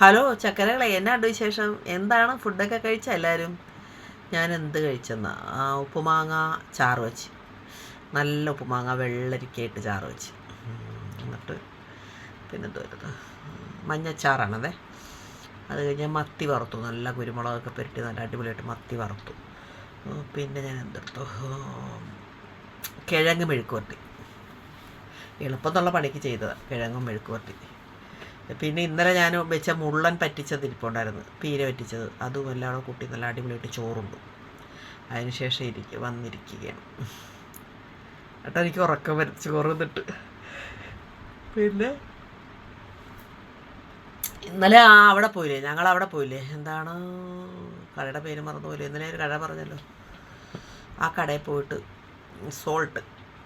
Hello ചക്കരകളെ എന്നാണ്ട് വിശേഷം? എന്താണ് ഫുഡൊക്കെ കഴിച്ച എല്ലാവരും ഞാൻ എന്ത് കഴിച്ചെന്നാ? ഉപ്പുമാങ്ങ ചാറ് വെച്ച്. നല്ല ഉപ്പുമാങ്ങ വെള്ളരിക്കയിട്ട് ചാറ് വെച്ച്. എന്നിട്ട് പിന്നെ മഞ്ഞച്ചാറാണതേ. അത് കഴിഞ്ഞ് മത്തി വറുത്തു. നല്ല കുരുമുളകൊക്കെ പുരട്ടി നല്ല അടിപൊളിയായിട്ട് മത്തി വറുത്തു. പിന്നെ ഞാൻ എന്തെടുത്തു? കിഴങ്ങ് മെഴുക്കുവരട്ടി. എളുപ്പം പണിക്ക് ചെയ്തതാണ് കിഴങ്ങും മെഴുക്കുവരട്ടി. പിന്നെ ഇന്നലെ ഞാൻ വെച്ച മുള്ളൻ പറ്റിച്ചത് ഇരിപ്പുണ്ടായിരുന്നു. പീര പറ്റിച്ചത്. അതും എല്ലാം കുട്ടി നല്ല അടിപൊളിയായിട്ട് ചോറുണ്ട്. അതിനുശേഷം ഇരിക്കുക വന്നിരിക്കുകയാണ്. ഏട്ടാ എനിക്ക് ഉറക്കം വരും ചോറ് തിന്നിട്ട്. പിന്നെ? ഇന്നലെ ആ അവിടെ പോയില്ലേ? ഞങ്ങൾ അവിടെ പോയില്ലേ? എന്താണ്? കടയുടെ പേര് മറന്നു പോയില്ലേ ഇന്നലെ ഒരു കട പറഞ്ഞല്ലോ. ആ കടയിൽ പോയിട്ട് സോൾട്ട്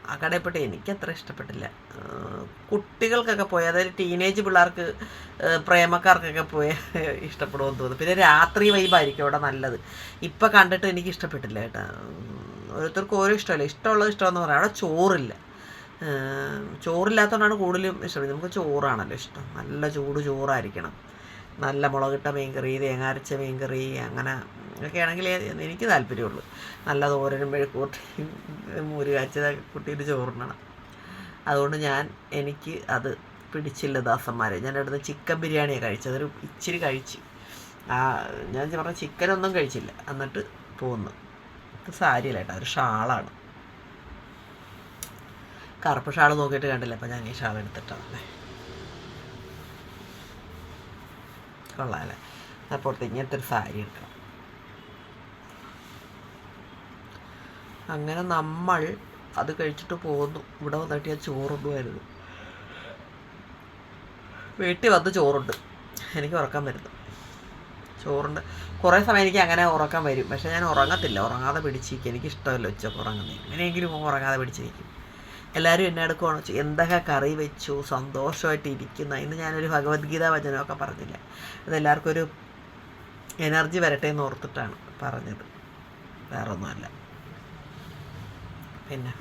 ആ എനിക്ക് അത്ര ഇഷ്ടപ്പെട്ടില്ല. കുട്ടികൾക്കൊക്കെ പോയി അതായത് ടീനേജ് പിള്ളേർക്ക് പ്രേമക്കാർക്കൊക്കെ പോയ ഇഷ്ടപ്പെടുമെന്ന് തോന്നുന്നു. പിന്നെ രാത്രി വൈബായിരിക്കും അവിടെ നല്ലത്. ഇപ്പം കണ്ടിട്ട് എനിക്ക് ഇഷ്ടപ്പെട്ടില്ല കേട്ടോ. ഓരോരുത്തർക്കും ഓരോ ഇഷ്ടമല്ല? ഇഷ്ടമുള്ളത് ഇഷ്ടമെന്ന് പറയാം. അവിടെ ചോറില്ല. ചോറില്ലാത്തതുകൊണ്ടാണ് കൂടുതലും ഇഷ്ടം. നമുക്ക് ചോറാണല്ലോ ഇഷ്ടം. നല്ല ചൂട് ചോറായിരിക്കണം. നല്ല മുളകിട്ട മീൻകറി തേങ്ങ അരച്ച മീൻകറി അങ്ങനെ ഒക്കെ ആണെങ്കിൽ എനിക്ക് താല്പര്യമുള്ളൂ. നല്ല തോരനും മെഴുക്കൂട്ടിയും കാച്ചതൊക്കെ കുട്ടിയിട്ട് ചോറിനണം അതുകൊണ്ട് ഞാൻ എനിക്ക് അത് പിടിച്ചില്ല ദാസന്മാരെ. ഞാൻ അവിടുന്ന് ചിക്കൻ ബിരിയാണിയാണ് കഴിച്ചത്. അതൊരു ഇച്ചിരി കഴിച്ച്. ആ ഞാൻ പറഞ്ഞ ചിക്കനൊന്നും കഴിച്ചില്ല. എന്നിട്ട് പോന്നു. ഇത് സാരിയല്ല കേട്ടോ ഒരു ഷാളാണ്. കറുപ്പ് ഷാൾ നോക്കിയിട്ട് കണ്ടില്ല. അപ്പം ഞാൻ ഈ ഷാൾ എടുത്തിട്ടാണല്ലേ കൊള്ളാമല്ലേ അപ്പോഴത്തെ ഇങ്ങനത്തെ ഒരു സാരി എടുക്കണം. അങ്ങനെ നമ്മൾ അത് കഴിച്ചിട്ട് പോന്നു ഇവിടെ വന്നിട്ട് ഞാൻ ചോറുണ്ടുമായിരുന്നു വീട്ടിൽ വന്ന് ചോറുണ്ട്. എനിക്ക് ഉറക്കാൻ വരുന്നു. ചോറുണ്ട്. കുറേ സമയം എനിക്ക് അങ്ങനെ ഉറക്കാൻ വരും. പക്ഷേ ഞാൻ ഉറങ്ങത്തില്ല. ഉറങ്ങാതെ പിടിച്ചിരിക്കും. എനിക്ക് ഇഷ്ടമല്ല ഉച്ചയ്ക്ക് ഉറങ്ങുന്നത് എങ്ങനെയെങ്കിലും ഉറങ്ങാതെ പിടിച്ചിരിക്കും. എല്ലാവരും എന്നെ എടുക്കുവാണോ എന്തൊക്കെ കറി വെച്ചു? സന്തോഷമായിട്ട് ഇരിക്കുന്ന. ഇന്ന് ഞാനൊരു ഭഗവത്ഗീത വചനമൊക്കെ പറഞ്ഞില്ല? അതെല്ലാവർക്കും ഒരു എനർജി വരട്ടെ എന്ന് ഓർത്തിട്ടാണ് പറഞ്ഞത്. വേറൊന്നുമല്ല. പിന്നെ.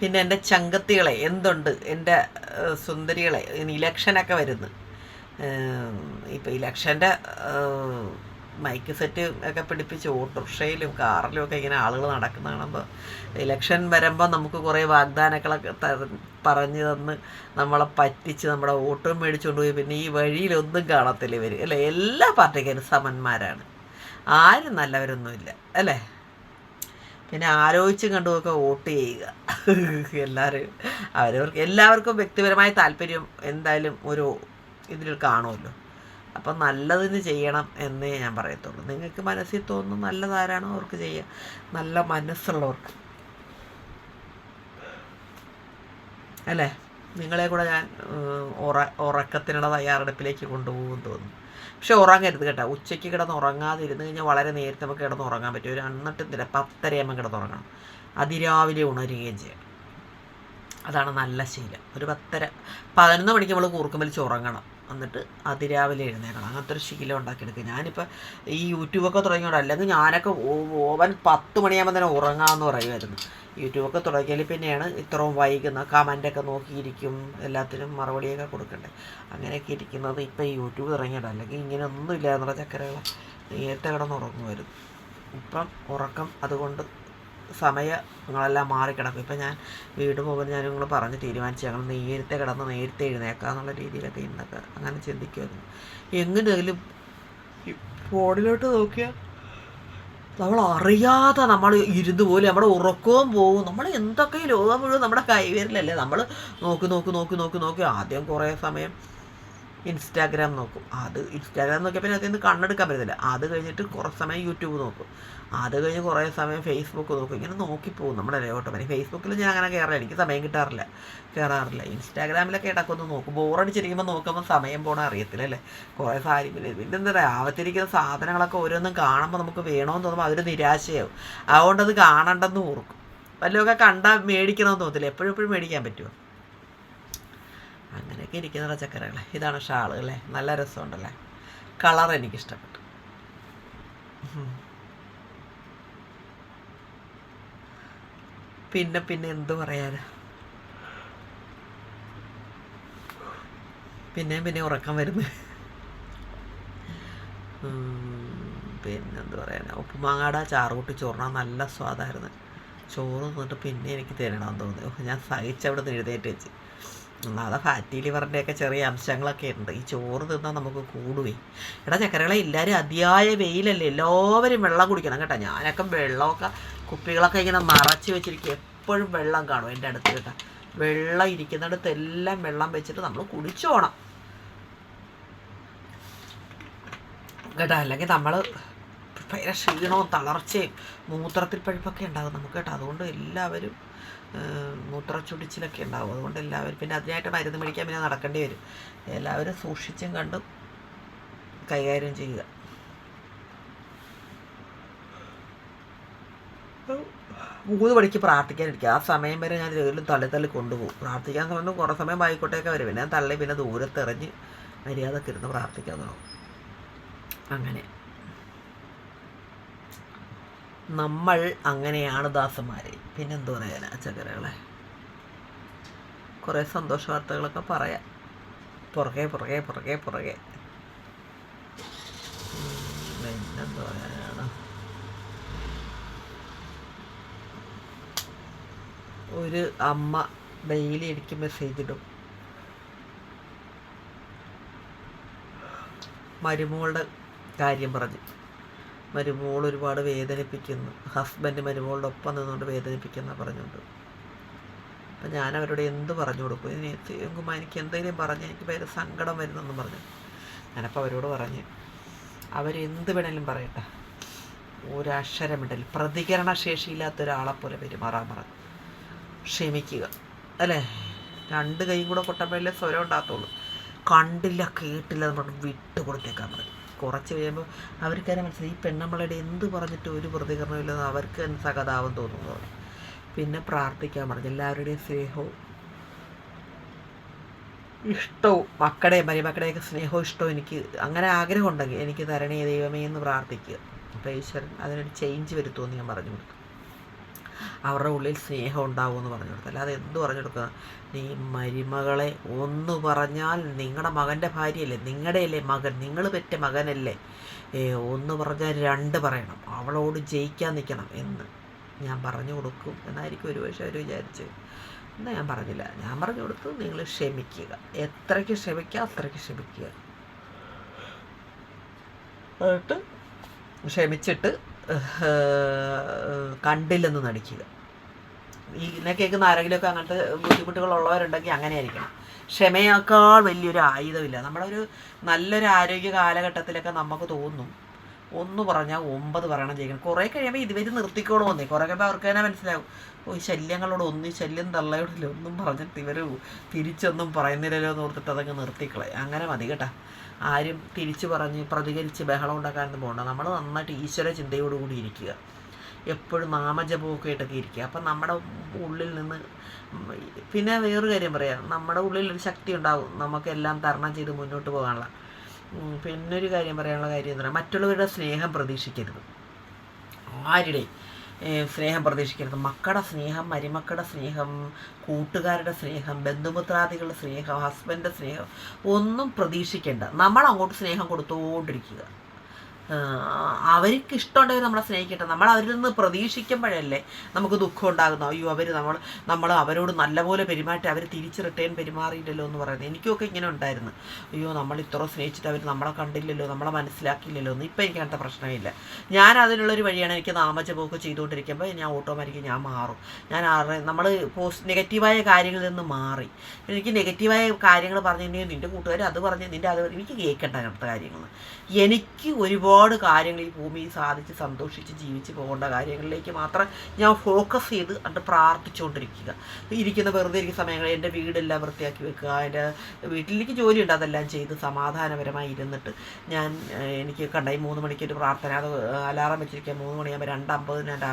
പിന്നെ എന്റെ ചങ്കത്തികളെ എന്തുണ്ട്? എന്റെ സുന്ദരികളെ ഇലക്ഷനൊക്കെ വരുന്നു. ഇപ്പം ഇലക്ഷന്റെ മൈക്ക് സെറ്റ് ഒക്കെ പിടിപ്പിച്ച് ഓട്ടോറിക്ഷയിലും കാറിലും ഒക്കെ ഇങ്ങനെ ആളുകൾ നടക്കുന്ന കാണുമ്പോൾ ഇലക്ഷൻ വരുമ്പോൾ നമുക്ക് കുറേ വാഗ്ദാനങ്ങളൊക്കെ പറഞ്ഞു തന്ന് നമ്മളെ പറ്റിച്ച് നമ്മുടെ വോട്ടും മേടിച്ചുകൊണ്ട് പോയി. പിന്നെ ഈ വഴിയിലൊന്നും കാണത്തില്ല ഇവർ അല്ലേ? എല്ലാ പാർട്ടിക്കാരും സമന്മാരാണ്. ആരും നല്ലവരൊന്നുമില്ല. അല്ലേ? പിന്നെ ആലോചിച്ച് കണ്ടുമൊക്കെ വോട്ട് ചെയ്യുക. എല്ലാവരും അവരവർക്ക് എല്ലാവർക്കും വ്യക്തിപരമായ താല്പര്യം എന്തായാലും ഒരു ഇതിൽ കാണുമല്ലോ. അപ്പം നല്ലതിന് ചെയ്യണം എന്നേ ഞാൻ പറയത്തുള്ളൂ. നിങ്ങൾക്ക് മനസ്സിൽ തോന്നുന്ന നല്ലതാരാണോ അവർക്ക് ചെയ്യുക നല്ല മനസ്സുള്ളവർക്ക്. അല്ലേ? നിങ്ങളെ കൂടെ ഞാൻ ഉറ ഉറക്കത്തിനുള്ള തയ്യാറെടുപ്പിലേക്ക് കൊണ്ടുപോകുമെന്ന് തോന്നുന്നു. പക്ഷെ ഉറങ്ങരുത് കേട്ടോ. ഉച്ചയ്ക്ക് കിടന്ന് ഉറങ്ങാതിരുന്ന് കഴിഞ്ഞാൽ വളരെ നേരത്തെ നമുക്ക് കിടന്ന് ഉറങ്ങാൻ പറ്റും. ഒരു എന്തിനാ? പത്തരയാകുമ്പോൾ കിടന്നുറങ്ങണം അതിരാവിലെ ഉണരുകയും ചെയ്യണം അതാണ് നല്ല ശീലം. ഒരു പത്തര പതിനൊന്ന് മണിക്ക് നമ്മൾ കൂർക്കം വലിച്ച് ഉറങ്ങണം. എന്നിട്ട് അതിരാവിലെ എഴുന്നേക്കണം. അങ്ങനത്തെ ഒരു ശീലം ഉണ്ടാക്കിയെടുക്കുക. ഞാനിപ്പോൾ ഈ യൂട്യൂബൊക്കെ തുടങ്ങിയോണ്ട് അല്ലെങ്കിൽ ഞാനൊക്കെ ഓവൻ പത്ത് മണിയാകുമ്പോൾ തന്നെ ഉറങ്ങാമെന്ന് പറയുമായിരുന്നു യൂട്യൂബൊക്കെ തുടങ്ങിയാൽ പിന്നെയാണ് ഇത്രയും വൈകുന്ന കമന്റൊക്കെ നോക്കിയിരിക്കും എല്ലാത്തിനും മറുപടിയൊക്കെ കൊടുക്കണ്ടേ. അങ്ങനെയൊക്കെ ഇരിക്കുന്നത് ഇപ്പം ഈ യൂട്യൂബ് തുടങ്ങിയിട്ട് അല്ലെങ്കിൽ ഇങ്ങനെ ഒന്നും ഇല്ലാന്നുള്ള ചക്കരകൾ നേരത്തെ കിടന്ന് ഉറങ്ങുമായിരുന്നു ഇപ്പം ഉറക്കം അതുകൊണ്ട് സമയങ്ങളെല്ലാം മാറിക്കിടക്കും. ഇപ്പം ഞാൻ വീട് പോകുമ്പോൾ ഞാൻ നിങ്ങൾ പറഞ്ഞ് തീരുമാനിച്ചു ഞങ്ങൾ നേരത്തെ കിടന്ന് നേരത്തെ എഴുന്നേക്കാം എന്നുള്ള രീതിയിലൊക്കെ ഇന്നൊക്കെ അങ്ങനെ ചിന്തിക്കുമായിരുന്നു എങ്ങനെയെങ്കിലും ഫോണിലോട്ട് നോക്കിയാൽ നമ്മൾ അറിയാതെ നമ്മൾ ഇരുന്ന് പോലെ നമ്മുടെ ഉറക്കവും പോകും നമ്മൾ എന്തൊക്കെ ലോകം മുഴുവൻ നമ്മുടെ കൈവരിലല്ലേ നമ്മൾ നോക്കി നോക്കി നോക്കി നോക്കി നോക്കി. ആദ്യം കുറേ സമയം ഇൻസ്റ്റാഗ്രാം നോക്കും. അത് ഇൻസ്റ്റാഗ്രാം നോക്കിയപ്പോൾ അതിൽ നിന്ന് കണ്ണെടുക്കാൻ പറ്റത്തില്ല. അത് കഴിഞ്ഞിട്ട് കുറച്ച് സമയം യൂട്യൂബ് നോക്കും. അത് കഴിഞ്ഞ് കുറേ സമയം ഫേസ്ബുക്ക് നോക്കും. ഇങ്ങനെ നോക്കിപ്പോകും നമ്മുടെ ഓട്ടോമാറ്റിക് ഫേസ്ബുക്കിൽ ഞാൻ അങ്ങനെ കയറില്ല എനിക്ക് സമയം കിട്ടാറില്ല. കയറാറില്ല ഇൻസ്റ്റാഗ്രാമിലൊക്കെ ഇടക്കൊന്ന് നോക്കും. ബോറടിച്ചിരിക്കുമ്പോൾ നോക്കുമ്പോൾ സമയം പോണ അറിയത്തില്ല അല്ലേ? കുറേ സാരി പിന്നെ എന്താ പറയുക ആവത്തിരിക്കുന്ന സാധനങ്ങളൊക്കെ ഓരോന്നും കാണുമ്പോൾ നമുക്ക് വേണമെന്ന് തോന്നുമ്പോൾ അതൊരു നിരാശയാവും. അതുകൊണ്ട് അത് കാണണ്ടെന്ന് ഓർക്കും. വല്ലതൊക്കെ കണ്ടാൽ മേടിക്കണമെന്ന് തോന്നത്തില്ല. എപ്പോഴും എപ്പോഴും മേടിക്കാൻ പറ്റുമോ അങ്ങനെയൊക്കെ ഇരിക്കുന്ന ചക്കരകളെ. ഇതാണ് ഷാൾ അല്ലേ? നല്ല രസമുണ്ടല്ലേ? കളർ എനിക്കിഷ്ടപ്പെട്ടു. പിന്നെ പിന്നെ എന്തു പറയാനാ? പിന്നെ പിന്നെ ഉറക്കം വരുന്നു. പിന്നെന്ത് പറയാനാ? ഉപ്പുമാങ്ങാട ചാറുകൂട്ടി ചോറിനാ നല്ല സ്വാദായിരുന്നു. ചോറ് തിന്നിട്ട് പിന്നെ എനിക്ക് തരണമെന്ന് തോന്നി. ഞാൻ സഹിച്ചവിടെ നിന്ന് എഴുന്നേറ്റ് വെച്ച്. ഒന്നാമതെ ഫാറ്റി ലിവറിന്റെയൊക്കെ ചെറിയ അംശങ്ങളൊക്കെ ഉണ്ട്. ഈ ചോറ് തിന്നാൽ നമുക്ക് കൂടുവേ. എടാ ചക്കരകളെ എല്ലാവരും അതിയായ വെയിലല്ലേ. എല്ലാവരും വെള്ളം കുടിക്കണം കേട്ടോ. ഞാനൊക്കെ വെള്ളമൊക്കെ കുപ്പികളൊക്കെ ഇങ്ങനെ മറച്ച് വെച്ചിരിക്കും. എപ്പോഴും വെള്ളം കാണും എന്റെ അടുത്ത് കേട്ടോ. വെള്ളം ഇരിക്കുന്നിടത്ത് എല്ലാം വെള്ളം വെച്ചിട്ട് നമ്മൾ കുടിച്ചോണം. കേട്ടോ അല്ലെങ്കിൽ നമ്മൾ ഭയങ്കര ക്ഷീണവും തളർച്ചയും മൂത്രത്തിൽ പഴുപ്പൊക്കെ ഉണ്ടാകും നമുക്ക് കേട്ടോ. അതുകൊണ്ട് എല്ലാവരും മൂത്രച്ചൊടിച്ചിലൊക്കെ ഉണ്ടാവും. അതുകൊണ്ട് എല്ലാവരും പിന്നെ അതിനായിട്ട് മരുന്ന് മേടിക്കാൻ പിന്നെ നടക്കേണ്ടി വരും. എല്ലാവരും സൂക്ഷിച്ചും കണ്ടും കൈകാര്യം ചെയ്യുക. മൂന്ന് മണിക്ക് പ്രാർത്ഥിക്കാനിരിക്കുക. ആ സമയം വരെ ഞാൻ ഇതിലും തള്ളി തള്ളി കൊണ്ടുപോകും. പ്രാർത്ഥിക്കാൻ സമയത്ത് കുറേ സമയം ആയിക്കോട്ടെയൊക്കെ വരും. പിന്നെ തള്ളി പിന്നെ ദൂരത്തെറിഞ്ഞ് മര്യാദയ്ക്ക് ഇരുന്ന് പ്രാർത്ഥിക്കാൻ തുടങ്ങും അങ്ങനെ. നമ്മൾ അങ്ങനെയാണ് ദാസന്മാരെ. പിന്നെന്തോ പറയാനാ ചകരകളെ? കുറേ സന്തോഷ വാർത്തകളൊക്കെ പറയാം. പുറകെ പുറകെ പുറകെ പുറകെ. പിന്നെന്ത് പറയാനാണ് ഒരു അമ്മ ഡെയിലി എനിക്ക് മെസ്സേജ് ഇടും. മരുമകളുടെ കാര്യം പറഞ്ഞു. മരുമോൾ ഒരുപാട് വേദനിപ്പിക്കുന്നു. ഹസ്ബൻഡ് മരുമോളുടെ ഒപ്പം നിന്നുകൊണ്ട് വേദനിപ്പിക്കുന്ന പറഞ്ഞുകൊണ്ട്. അപ്പം ഞാൻ അവരോട് എന്ത് പറഞ്ഞു കൊടുക്കും? ഇനി എങ്കുമ്പോൾ എനിക്ക് എന്തെങ്കിലും പറഞ്ഞ് എനിക്ക് പേര് സങ്കടം വരുന്നെന്ന് പറഞ്ഞു. ഞാനപ്പോൾ അവരോട് പറഞ്ഞ് അവരെന്ത് വേണേലും പറയട്ടെ. ഒരക്ഷരമിടൽ ഒരാളെ പോലെ പെരുമാറാൻ പറഞ്ഞു ക്ഷമിക്കുക. അല്ലേ? രണ്ട് കൈയും കൂടെ കൊട്ടമ്പഴല്ലേ സ്വരം ഉണ്ടാകത്തുള്ളൂ കണ്ടില്ല കേട്ടില്ല എന്ന് പറഞ്ഞു വിട്ട് പറയും. കുറച്ച് കഴിയുമ്പോൾ അവർക്ക് തന്നെ മനസ്സിലായി. ഈ പെണ്ണമ്മളുടെ എന്ത് പറഞ്ഞിട്ട് ഒരു പ്രതികരണം ഇല്ലെന്ന് അവർക്ക് തന്നെ സഹതാപം തോന്നുന്നു. പിന്നെ പ്രാർത്ഥിക്കാൻ പറഞ്ഞു. എല്ലാവരുടെയും സ്നേഹവും ഇഷ്ടവും മക്കളുടെയും മരുമക്കളുടെയൊക്കെ സ്നേഹവും ഇഷ്ടവും എനിക്ക് അങ്ങനെ ആഗ്രഹമുണ്ടെങ്കിൽ എനിക്ക് തരണേ ദൈവമേ എന്ന് പ്രാർത്ഥിക്കുക. അപ്പോൾ ഈശ്വരൻ അതിനൊരു ചേഞ്ച് വരുത്തുമെന്ന് ഞാൻ പറഞ്ഞു കൊടുത്തു. അവരുടെ ഉള്ളിൽ സ്നേഹം ഉണ്ടാവുമെന്ന് പറഞ്ഞു കൊടുത്തു അല്ലാതെ എന്ത് പറഞ്ഞു കൊടുക്കുക? നീ മരുമകളെ ഒന്ന് പറഞ്ഞാൽ നിങ്ങളുടെ മകന്റെ ഭാര്യയല്ലേ? നിങ്ങളുടെയല്ലേ മകൻ? നിങ്ങൾ പെറ്റ മകനല്ലേ? ഒന്ന് പറഞ്ഞാൽ രണ്ട് പറയണം. അവളോട് ജയിക്കാൻ നിൽക്കണം എന്ന് ഞാൻ പറഞ്ഞു കൊടുക്കും എന്നായിരിക്കും ഒരുപക്ഷെ അവർ വിചാരിച്ച്. എന്നാൽ ഞാൻ പറഞ്ഞില്ല. ഞാൻ പറഞ്ഞു കൊടുത്തു നിങ്ങൾ ക്ഷമിക്കുക. എത്രയ്ക്ക് ക്ഷമിക്കുക അത്രയ്ക്ക് ക്ഷമിക്കുക. എന്നിട്ട് ക്ഷമിച്ചിട്ട് കണ്ടില്ലെന്ന് നടിക്കുക. ഈ ഇതിനെ കേൾക്കുന്ന ആരെങ്കിലുമൊക്കെ അങ്ങനത്തെ ബുദ്ധിമുട്ടുകളുള്ളവരുണ്ടെങ്കിൽ അങ്ങനെ ആയിരിക്കണം ക്ഷമയേക്കാൾ വലിയൊരു ആയുധമില്ല. നമ്മുടെ ഒരു നല്ലൊരു ആരോഗ്യ കാലഘട്ടത്തിലൊക്കെ നമുക്ക് തോന്നും. ഒന്ന് പറഞ്ഞാൽ ഒമ്പത് പറയണം ചെയ്യണം കുറേ കഴിയുമ്പോൾ ഇതുവരെ നിർത്തിക്കോളുമെന്നേ കുറേ കഴിയുമ്പോൾ അവർക്ക് തന്നെ മനസ്സിലാവും. ഓ ശല്യങ്ങളോട് ഒന്നും ശല്യം തള്ളയോടില്ല. ഒന്നും പറഞ്ഞിട്ട് ഇവർ തിരിച്ചൊന്നും പറയുന്നില്ലല്ലോ എന്ന് ഓർത്തിട്ട് അതങ്ങ് നിർത്തിക്കളെ അങ്ങനെ മതി കേട്ടാ. ആരും തിരിച്ചു പറഞ്ഞ് പ്രതികരിച്ച് ബഹളം ഉണ്ടാക്കാനൊന്നും പോകണ്ട നമ്മൾ നന്നായിട്ട് ഈശ്വര ചിന്തയോടുകൂടി ഇരിക്കുക. എപ്പോഴും നാമജപമൊക്കെ ആയിട്ടൊക്കെ ഇരിക്കുക. അപ്പം നമ്മുടെ ഉള്ളിൽ നിന്ന് പിന്നെ വേറൊരു കാര്യം പറയാം. നമ്മുടെ ഉള്ളിൽ ഒരു ശക്തി ഉണ്ടാവും. നമുക്കെല്ലാം തരണം ചെയ്ത് മുന്നോട്ട് പോകാനുള്ള. പിന്നൊരു കാര്യം പറയാനുള്ള കാര്യം എന്ന് പറയാം. മറ്റുള്ളവരുടെ സ്നേഹം പ്രതീക്ഷിക്കരുത്. ആരുടെയും സ്നേഹം പ്രതീക്ഷിക്കരുത്. മക്കളുടെ സ്നേഹം മരുമക്കളുടെ സ്നേഹം കൂട്ടുകാരുടെ സ്നേഹം ബന്ധുമിത്രാദികളുടെ സ്നേഹം ഹസ്ബൻഡിന്റെ സ്നേഹം ഒന്നും പ്രതീക്ഷിക്കേണ്ട. നമ്മൾ അങ്ങോട്ട് സ്നേഹം കൊടുത്തുകൊണ്ടിരിക്കുക അവർക്ക് ഇഷ്ടമുണ്ടെങ്കിൽ നമ്മളെ സ്നേഹിക്കട്ടെ. നമ്മൾ അവരിൽ നിന്ന് പ്രതീക്ഷിക്കുമ്പോഴല്ലേ നമുക്ക് ദുഃഖം ഉണ്ടാകുന്നു അയ്യോ അവർ നമ്മൾ നമ്മൾ അവരോട് നല്ലപോലെ പെരുമാറ്റി അവർ തിരിച്ച് റിട്ടേൺ പെരുമാറിയില്ലല്ലോ എന്ന് പറയുന്നത്. എനിക്കൊക്കെ ഇങ്ങനെ ഉണ്ടായിരുന്നു. അയ്യോ നമ്മൾ ഇത്ര സ്നേഹിച്ചിട്ട് അവർ നമ്മളെ കണ്ടില്ലല്ലോ നമ്മളെ മനസ്സിലാക്കിയില്ലല്ലോ എന്ന് ഇപ്പം എനിക്ക് അങ്ങനത്തെ പ്രശ്നമില്ല. ഞാൻ അതിനുള്ളൊരു വഴിയാണ് എനിക്ക് നാമജപമൊക്കെ ചെയ്തുകൊണ്ടിരിക്കുമ്പോൾ ഞാൻ ഓട്ടോമാറ്റിക്ക് ഞാൻ മാറും. ഞാൻ നമ്മൾ പോസ്റ്റ് നെഗറ്റീവായ കാര്യങ്ങളിൽ നിന്ന് മാറി. എനിക്ക് നെഗറ്റീവായ കാര്യങ്ങൾ പറഞ്ഞിട്ടുണ്ടെങ്കിൽ നിന്റെ കൂട്ടുകാർ അത് പറഞ്ഞ് നിന്റെ അത് എനിക്ക് കേൾക്കേണ്ട അങ്ങനത്തെ കാര്യങ്ങൾ എനിക്ക് ഒരുപാട് കാര്യങ്ങൾ ഈ ഭൂമിയിൽ സാധിച്ച് സന്തോഷിച്ച് ജീവിച്ച് പോകേണ്ട കാര്യങ്ങളിലേക്ക് മാത്രം ഞാൻ ഫോക്കസ് ചെയ്ത് അത് പ്രാർത്ഥിച്ചുകൊണ്ടിരിക്കുക. ഇരിക്കുന്ന വെറുതെ ഇരിക്കുന്ന സമയങ്ങളിൽ എന്റെ വീടെല്ലാം വൃത്തിയാക്കി വെക്കുക എന്റെ വീട്ടിലേക്ക് ജോലിയുണ്ട് അതെല്ലാം ചെയ്ത് സമാധാനപരമായി ഇരുന്നിട്ട് ഞാൻ എനിക്ക് കണ്ട ഈ മൂന്ന് മണിക്ക് ഒരു പ്രാർത്ഥന അത് അലാറം വെച്ചിരിക്കുക. മൂന്ന് മണിയാകുമ്പോൾ രണ്ടമ്പതിന് എന്റെ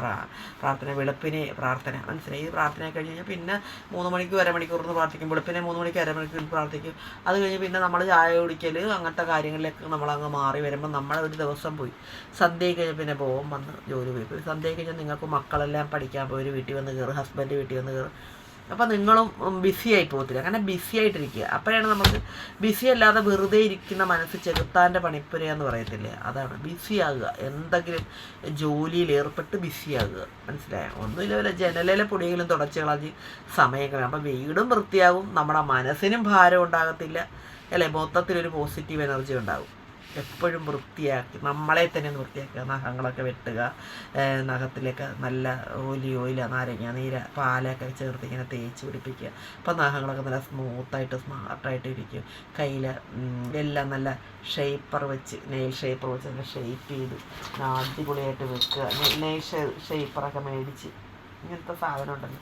പ്രാർത്ഥന വെളുപ്പിനെ പ്രാർത്ഥന. മനസ്സിലായി? ഈ പ്രാർത്ഥന കഴിഞ്ഞ് കഴിഞ്ഞാൽ പിന്നെ മൂന്ന് മണിക്ക് അരമണിക്കൂർന്ന് പ്രാർത്ഥിക്കും. വെളുപ്പിനെ മൂന്ന് മണിക്ക് അരമണിക്കൂർ പ്രാർത്ഥിക്കും. അത് കഴിഞ്ഞ് പിന്നെ നമ്മൾ ചായ കുടിക്കൽ അങ്ങനത്തെ കാര്യങ്ങളിലേക്ക് നമ്മളങ്ങ് മാറി വരുമ്പോൾ നമ്മൾ ഒരു ദിവസം പോയി. സന്ധ്യ കഴിഞ്ഞ് പിന്നെ പോകും വന്ന് ജോലി പോയി. സന്ധ്യ കഴിഞ്ഞാൽ നിങ്ങൾക്ക് മക്കളെല്ലാം പഠിക്കാൻ പോയി. ഒരു വീട്ടിൽ വന്ന് കയറും ഹസ്ബൻഡ് വീട്ടിൽ വന്ന് കയറും. അപ്പോൾ നിങ്ങളും ബിസി ആയി പോകത്തില്ല. അങ്ങനെ ബിസി ആയിട്ടിരിക്കുക. അപ്പോഴാണ് നമുക്ക് ബിസി അല്ലാതെ വെറുതെ ഇരിക്കുന്ന മനസ്സ് ചെകുത്താന്റെ പണിപ്പുര എന്ന് പറയത്തില്ലേ? അതാണ്. ബിസി ആകുക. എന്തെങ്കിലും ജോലിയിൽ ഏർപ്പെട്ട് ബിസി ആകുക. മനസ്സിലായോ? ഒന്നുമില്ല. വല്ല ജനലിലെ പൊടിയെങ്കിലും തുടച്ച് കളഞ്ഞ് സമയം കഴിയും അപ്പം വീടും വൃത്തിയാകും. നമ്മുടെ മനസ്സിനും ഭാരം ഉണ്ടാകത്തില്ല. അല്ലേ? മൊത്തത്തിലൊരു പോസിറ്റീവ് എനർജി ഉണ്ടാകും. എപ്പോഴും വൃത്തിയാക്കി നമ്മളെ തന്നെ ഒന്ന് വൃത്തിയാക്കുക. നഖങ്ങളൊക്കെ വെട്ടുക നഖത്തിലൊക്കെ നല്ല ഓലി ഓയില നാരങ്ങ നീര പാലൊക്കെ ചേർത്ത് ഇങ്ങനെ തേച്ച് പിടിപ്പിക്കുക. അപ്പം നഖങ്ങളൊക്കെ നല്ല സ്മൂത്തായിട്ട് സ്മാർട്ടായിട്ട് ഇരിക്കും. കയ്യിൽ എല്ലാം നല്ല ഷേപ്പർ വെച്ച് നെയിൽ ഷേപ്പർ വെച്ച് നല്ല ഷേപ്പ് ചെയ്ത് അടിപൊളിയായിട്ട് വെക്കുക. നെയിൽ ഷേപ്പറൊക്കെ മേടിച്ച് ഇങ്ങനത്തെ സാധനം ഉണ്ടല്ലോ.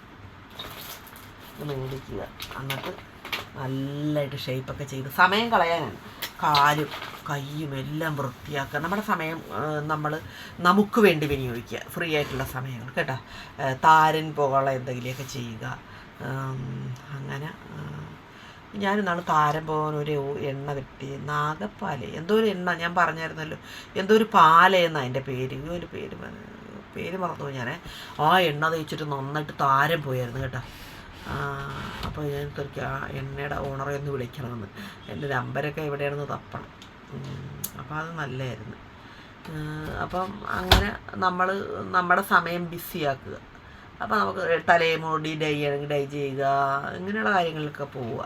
മേടിക്കുക. എന്നിട്ട് നല്ലതായിട്ട് ഷേപ്പൊക്കെ ചെയ്ത് സമയം കളയാനാണ്. കാലും കൈയും എല്ലാം വൃത്തിയാക്കുക. നമ്മുടെ സമയം നമ്മൾ നമുക്ക് വേണ്ടി വിനിയോഗിക്കുക. ഫ്രീ ആയിട്ടുള്ള സമയങ്ങൾ കേട്ടോ. താരൻ പോകാനുള്ള എന്തെങ്കിലുമൊക്കെ ചെയ്യുക. അങ്ങനെ ഞാൻ ഇന്നാണ് താരം പോകാൻ ഒരു എണ്ണ കിട്ടി നാഗപ്പാൽ. എന്തോ ഒരു എണ്ണ ഞാൻ പറഞ്ഞായിരുന്നല്ലോ. എന്തോ ഒരു പാലയെന്ന അതിന്റെ പേര്. ഒരു പേര് പേര് മറന്നു ഞാൻ ആ എണ്ണ തേച്ചിട്ട് നന്നായിട്ട് താരം പോയായിരുന്നു കേട്ടോ. അപ്പോൾ ഞാൻ തിരക്കി ആ എണ്ണയുടെ ഓണറെ ഒന്ന് വിളിക്കണമെന്ന്. എന്റെ നമ്പരൊക്കെ എവിടെയാണെന്ന് തപ്പണം. അപ്പോൾ അത് നല്ലതായിരുന്നു അപ്പം അങ്ങനെ നമ്മൾ നമ്മുടെ സമയം ബിസിയാക്കുക അപ്പോൾ നമുക്ക് തലമുടി ഡൈ ആണെങ്കിൽ ഡൈ ചെയ്യുക ഇങ്ങനെയുള്ള കാര്യങ്ങളിലൊക്കെ പോവുക.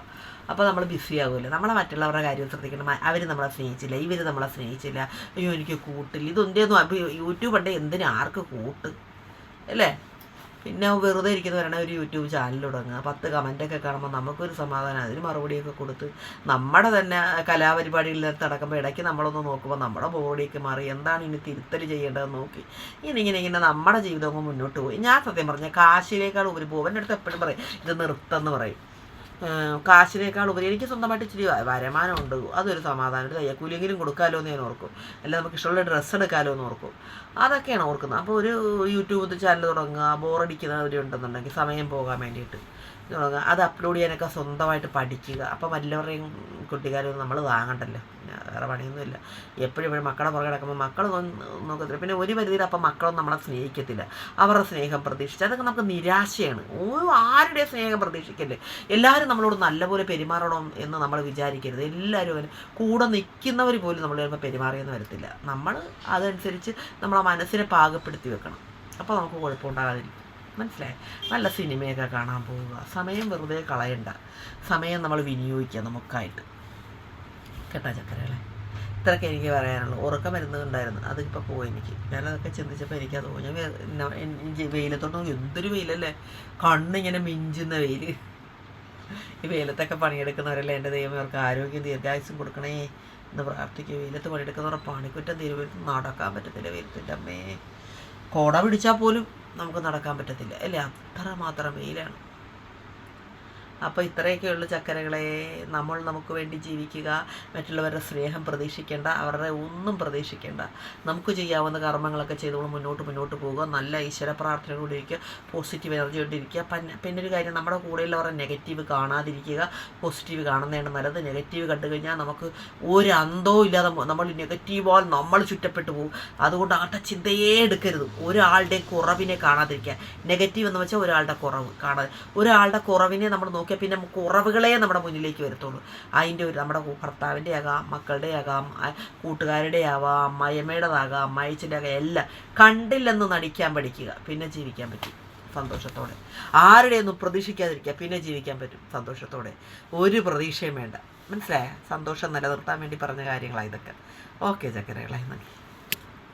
അപ്പോൾ നമ്മൾ ബിസി ആകുമല്ലോ നമ്മളെ മറ്റുള്ളവരുടെ കാര്യം ശ്രദ്ധിക്കണം. അവർ നമ്മളെ സ്നേഹിച്ചില്ല ഇവർ നമ്മളെ സ്നേഹിച്ചില്ല. അയ്യോ എനിക്ക് കൂട്ടില്ല. ഇതൊന്നും അപ്പോൾ യൂട്യൂബ് ഉണ്ട് എന്തിനാർക്ക് കൂട്ട്? അല്ലേ? പിന്നെ വെറുതെ ഇരിക്കുന്നവരാണ് ഒരു യൂട്യൂബ് ചാനൽ തുടങ്ങുക. പത്ത് കമന്റൊക്കെ കാണുമ്പോൾ നമുക്കൊരു സമാധാനം. അതിന് മറുപടിയൊക്കെ കൊടുത്ത് നമ്മുടെ തന്നെ കലാപരിപാടികളിലൊക്കെ നടക്കുമ്പോൾ ഇടയ്ക്ക് നമ്മളൊന്ന് നോക്കുമ്പോൾ നമ്മുടെ ബോഡിയൊക്കെ മാറി എന്താണ് ഇനി തിരുത്തൽ ചെയ്യേണ്ടതെന്ന് നോക്കി. ഇങ്ങനെ ഇങ്ങനെ ഇങ്ങനെ നമ്മുടെ ജീവിതം മുന്നോട്ട് പോയി. ഞാൻ സത്യം പറഞ്ഞ കാശിലേക്കാൾ ഒരു പോകും എന്റെ അടുത്ത് എപ്പോഴും പറയും ഇത് നിർത്തമെന്ന് പറയും. ഏഹ് കാശിനേക്കാൾ ഉപരി എനിക്ക് സ്വന്തമായിട്ട് ഇച്ചിരി വരുമാനമുണ്ട്. അതൊരു സമാധാനം. ഒരു കയ്യക്കൂലിയെങ്കിലും കൊടുക്കാമല്ലോ എന്ന് ഞാൻ ഓർക്കും. അല്ല നമുക്ക് ഇഷ്ടമുള്ള ഡ്രസ്സ് എടുക്കാമല്ലോ എന്ന് ഓർക്കും. അതൊക്കെയാണ് ഓർക്കുന്നത്. അപ്പോൾ ഒരു യൂട്യൂബ് ചാനൽ തുടങ്ങുക ബോറടിക്കുന്നവരുണ്ടെന്നുണ്ടെങ്കിൽ സമയം പോകാൻ വേണ്ടിയിട്ട്. തുടങ്ങുക. അത് അപ്ലോഡ് ചെയ്യാനൊക്കെ സ്വന്തമായിട്ട് പഠിക്കുക. അപ്പോൾ വല്ലവരുടെയും കുട്ടിക്കാരൊന്നും നമ്മൾ വാങ്ങണ്ടല്ലോ. വേറെ പണിയൊന്നുമില്ല. എപ്പോഴും ഇവിടെ മക്കളെ പുറകെ കിടക്കുമ്പോൾ മക്കൾ നോക്കത്തില്ല. പിന്നെ ഒരു പരിധിയിൽ അപ്പം മക്കളൊന്നും നമ്മളെ സ്നേഹിക്കത്തില്ല. അവരുടെ സ്നേഹം പ്രതീക്ഷിച്ച്. അതൊക്കെ നമുക്ക് നിരാശയാണ്. ഓരോ ആരുടെ സ്നേഹം പ്രതീക്ഷിക്കല്ലേ? എല്ലാവരും നമ്മളോട് നല്ലപോലെ പെരുമാറണം എന്ന് നമ്മൾ വിചാരിക്കരുത്. എല്ലാവരും അങ്ങനെ കൂടെ നിൽക്കുന്നവർ പോലും നമ്മൾ ചിലപ്പോൾ പെരുമാറിയെന്ന് വരത്തില്ല. നമ്മൾ അതനുസരിച്ച് നമ്മളെ മനസ്സിനെ പാകപ്പെടുത്തി വെക്കണം. അപ്പോൾ നമുക്ക് കുഴപ്പമുണ്ടാകാതിരിക്കും. മനസ്സിലായി? നല്ല സിനിമയൊക്കെ കാണാൻ പോവുക. സമയം വെറുതെ കളയണ്ട. സമയം നമ്മൾ വിനിയോഗിക്കുക നമുക്കായിട്ട്. കേട്ടോ ചക്കരകളെ? ഇത്രയൊക്കെ എനിക്ക് പറയാനുള്ളൂ. ഉറക്കം വരുന്നുണ്ടായിരുന്നു അതിപ്പോൾ പോയി എനിക്ക്. ഞാനതൊക്കെ ചിന്തിച്ചപ്പോൾ എനിക്കത് തോന്നി. വെയിലത്തോട്ട് എന്തൊരു വെയിലല്ലേ? കണ്ണിങ്ങനെ മിഞ്ചുന്ന വെയിൽ ഈ വെയിലത്തൊക്കെ പണിയെടുക്കുന്നവരല്ലേ? എന്റെ ദൈവം അവർക്ക് ആരോഗ്യം ദീർഘായുസും കൊടുക്കണേ എന്ന് പ്രാർത്ഥിക്കുക. വെയിലത്ത് പണിയെടുക്കുന്നവരുടെ പണിക്കുറ്റം തിരുവനന്തപുരത്ത് നടക്കാൻ പറ്റത്തില്ല വെയിലത്തിന്റെ അമ്മേ. കോട പിടിച്ചാൽ പോലും നമുക്ക് നടക്കാൻ പറ്റത്തില്ല. അല്ലേ? അത്ര മാത്രം വെയിലാണ്. അപ്പോൾ ഇത്രയൊക്കെയുള്ള ചക്കരകളെ. നമ്മൾ നമുക്ക് വേണ്ടി ജീവിക്കുക. മറ്റുള്ളവരുടെ സ്നേഹം പ്രതീക്ഷിക്കേണ്ട. അവരുടെ ഒന്നും പ്രതീക്ഷിക്കേണ്ട. നമുക്ക് ചെയ്യാവുന്ന കർമ്മങ്ങളൊക്കെ ചെയ്തുകൊണ്ട് മുന്നോട്ട് മുന്നോട്ട് പോകുക. നല്ല ഈശ്വര പ്രാർത്ഥനയോടെ ഇരിക്കുക. പോസിറ്റീവ് എനർജി കൊണ്ടിരിക്കുക പിന്നെ ഒരു കാര്യം നമ്മുടെ കൂടെയുള്ളവരുടെ നെഗറ്റീവ് കാണാതിരിക്കുക. പോസിറ്റീവ് കാണുന്നതാണ് നല്ലത്. നെഗറ്റീവ് കണ്ടു കഴിഞ്ഞാൽ നമുക്ക് ഒരു അന്തവും ഇല്ലാതെ നമ്മൾ നെഗറ്റീവാൽ നമ്മൾ ചുറ്റപ്പെട്ടു പോകും. അതുകൊണ്ട് ആട്ട ചിന്തയേ എടുക്കരുത്. ഒരാളുടെ കുറവിനെ കാണാതിരിക്കുക. നെഗറ്റീവ് എന്ന് വെച്ചാൽ ഒരാളുടെ കുറവ് കാണാതെ ഒരാളുടെ കുറവിനെ നമ്മൾ നോക്കിയാൽ പിന്നെ നമുക്ക് കുറവുകളെ നമ്മുടെ മുന്നിലേക്ക് വരത്തുള്ളൂ. അതിന്റെ ഒരു നമ്മുടെ ഭർത്താവിന്റെ ആകാം മക്കളുടെ ആകാം കൂട്ടുകാരുടെ ആവാം അമ്മയമ്മയുടേതാകാം അമ്മായിച്ചിന്റെ ആകാം എല്ലാം കണ്ടില്ലെന്ന് നടിക്കാൻ പഠിക്കുക. പിന്നെ ജീവിക്കാൻ പറ്റും സന്തോഷത്തോടെ. ആരുടെയൊന്നും പ്രതീക്ഷിക്കാതിരിക്കുക പിന്നെ ജീവിക്കാൻ പറ്റും സന്തോഷത്തോടെ. ഒരു പ്രതീക്ഷയും വേണ്ട. മനസ്സിലായ? സന്തോഷം നിലനിർത്താൻ വേണ്ടി പറഞ്ഞ കാര്യങ്ങളാണ് ഇതൊക്കെ. ഓക്കെ ചക്കരകളായി നന്ദി.